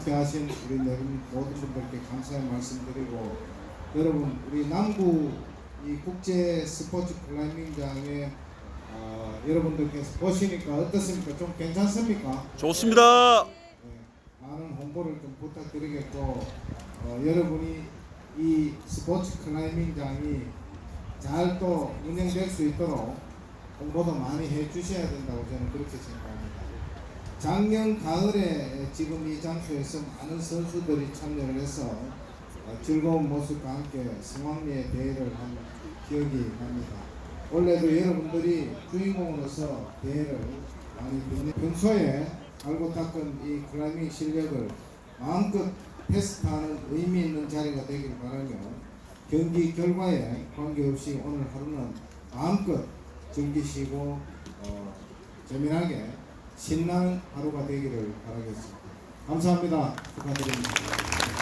함께하신 우리 여러분 모든 분들께 감사의 말씀드리고 여러분 우리 남구 이 국제 스포츠 클라이밍장에 어, 여러분들께서 보시니까 어떻습니까? 좀 괜찮습니까? 좋습니다. 네, 많은 홍보를 좀 부탁드리겠고 어, 여러분이 이 스포츠 클라이밍장이 잘 또 운영될 수 있도록 홍보도 많이 해주셔야 된다고 저는 그렇게 생각합니다. 작년 가을에 지금 이 장소에서 많은 선수들이 참여를 해서 어, 즐거운 모습과 함께 성황리에 대회를 한 기억이 납니다. 원래도 여러분들이 주인공으로서 대회를 많이 빛내 평소에 알고 닦은 이 클라이밍 실력을 마음껏 테스트하는 의미 있는 자리가 되길 바라며 경기 결과에 관계없이 오늘 하루는 마음껏 즐기시고 어, 재미나게 신나는 하루가 되기를 바라겠습니다. 감사합니다. 축하드립니다.